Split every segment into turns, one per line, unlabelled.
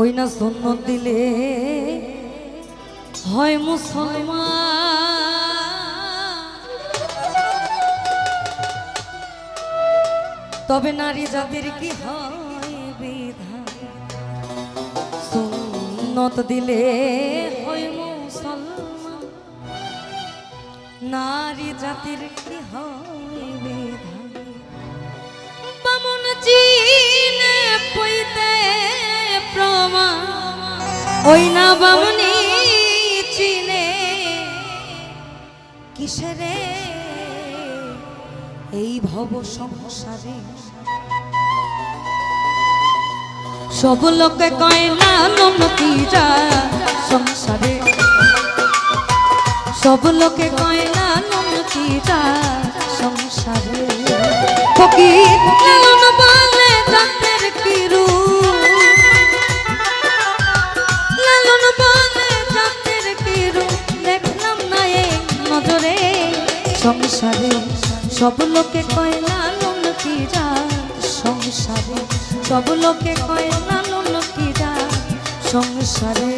ওই না সুন্নত দিলে হয় মুসলমান। তবে নারী জাতির কি হয় বিধান? সুন্নত দিলে হয় মুসলমান। নারী জাতির কি হয় বিধান? বামন চিনে পইতে ওই না বামনি চিনে কিসেরে? এই ভব সংসারে। সব লোকে কয়, না নমতিরা সংসারে। সব লোকে কয়, না নমতিরা সংসারে। ফকির সংসারে সব লোকে কয় লালন কিরা সংসারে সব লোকে কয় লালন কিরা সংসারে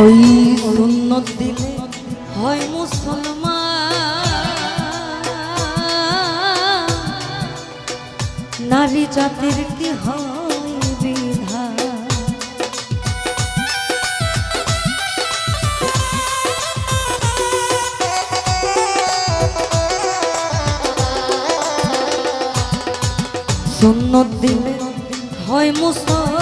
ওই সুন্নত দিলে হয় মুসলমান। নারী জাতির কি হয় সুন্নত দিলে হয় মুসলমান।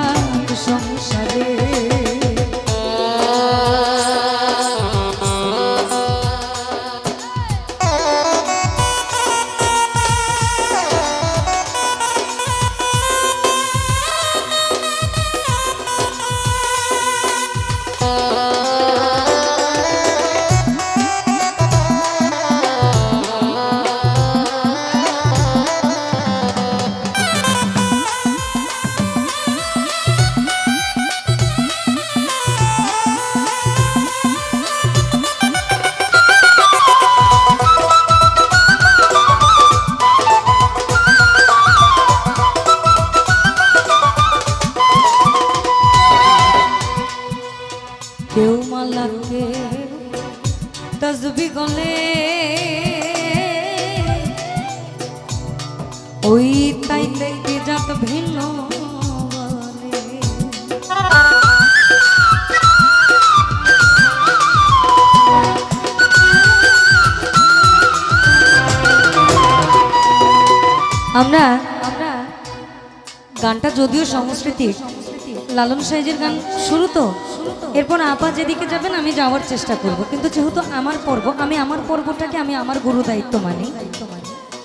মালাকে তসবি গলে ওই তাই দেখে যাত ভিন্ন। আমরা আমরা গানটা যদিও সংস্কৃতির লালন সাইজের গান শুরু তো? এরপর আপা যেদিকে যাবেন, আমি যাওয়ার চেষ্টা করব। কিন্তু যেহেতু আমার পর্ব, আমি আমার পর্বটাকে আমি আমার গুরু দায়িত্ব মানি।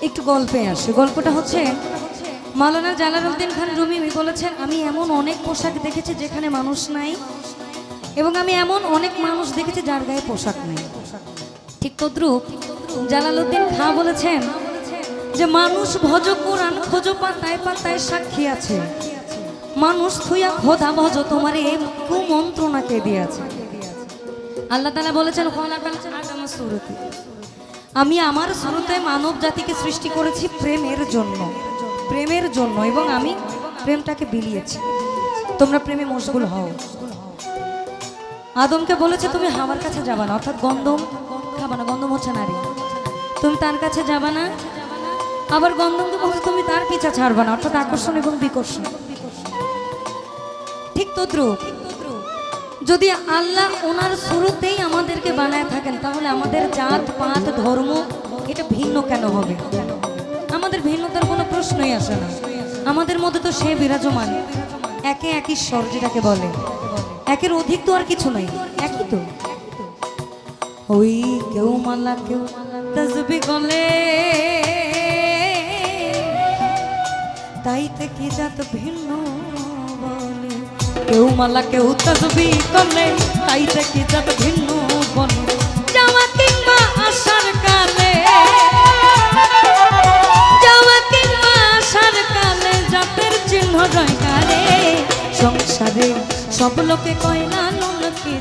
একটু গল্পে আসি। গল্পটা হচ্ছে, মাওলানা জালালউদ্দিন খান রুমি বলেছেন, আমি এমন অনেক পোশাক দেখেছি যেখানে মানুষ নাই এবং আমি এমন অনেক মানুষ দেখেছি যার গায়ে পোশাক নেই। ঠিক তদ্রুপ জালালউদ্দিন খাঁ বলেছেন যে, মানুষ ভজ কোরআন, খোঁজ পাতায় পাতায় সাক্ষী আছে। মানুষ থুইয়া খোদা ভজ তোমার এই কুমন্ত্রণাকে দিয়েছে। আল্লাহ তালা বলেছেন "খলাকাল আদমা সুরতি।" আমি আমার শুরুতে মানব জাতিকে সৃষ্টি করেছি প্রেমের জন্য প্রেমের জন্য এবং আমি প্রেমটাকে বিলিয়েছি। তোমরা প্রেমে মশগুল হও। আদমকে বলেছে, তুমি হাওয়ার কাছে যাবা না, অর্থাৎ গন্ধম খাবা না, গন্ধম হচ্ছে নারী। তুমি তার কাছে যাবা না, আবার গন্ধমকে বলছে, তুমি তার পিছা ছাড়বা না, অর্থাৎ আকর্ষণ এবং বিকর্ষণ। তদ্রুপ যদি আল্লাহ ওনার শুরুতেই আমাদেরকে বানায় থাকেন, তাহলে আমাদের জাত, পাত, ধর্ম এটা ভিন্ন কেন হবে? আমাদের ভিন্নতার কোনো প্রশ্নই আসে না। আমাদের মধ্যে তো সে বিরাজমান। একে একই স্বর যেটাকে বলে। একের অধিক তো আর কিছু নাই। একই তো। ওই কেউ মালা, কেউ তসবি গলে। তাই থেকে যাত ভিন্ন? বলে কেউ মালা, কেউ তসবি গলে তাই থেকে যাত ভিন্ন কারে সংসারে সব লোকে কয় লালন কি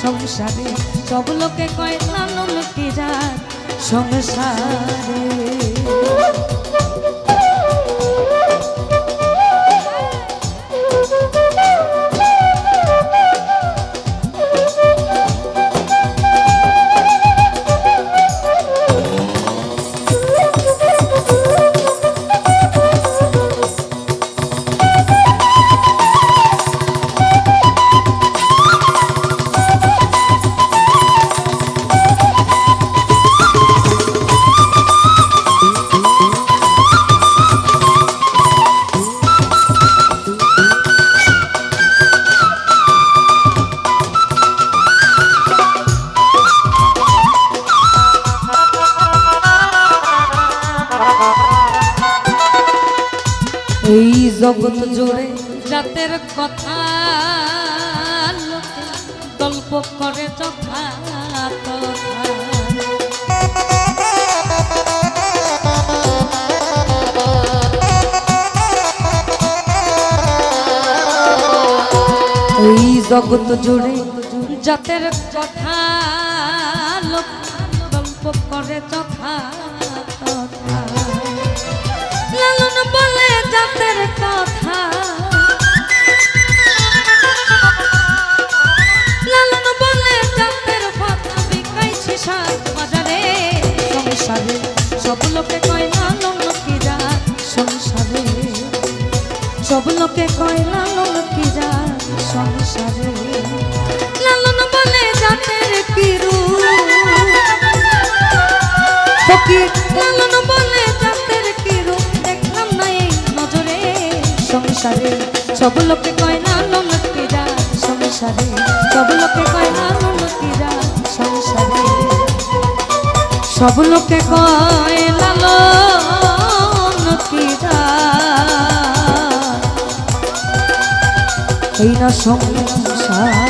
সংসারে সব লোকে কয় লালন কি সংসারে এই জগৎ জুড়ে জাতের কথা গল্প করে যথা। এই জগৎ জুড়ে জাতের কথা লোক গল্প করে যথা বলে জাতের কথা। লালন বলে জাতের কথা বিকাইছি সাত বাজারে। সংসারে সব লোকে কয়, লালন কি জাত সংসারে সব লোকে কয়, লালন কি জাত সংসারে লালন বলে জাতের কি ফকির, লালন সংসারে। সব লোকে কয় না লনকি যা সংসারে। সব লোকে কয় না লনকি যা সংসারে। সব লোকে কয় লাল এই না সংসার।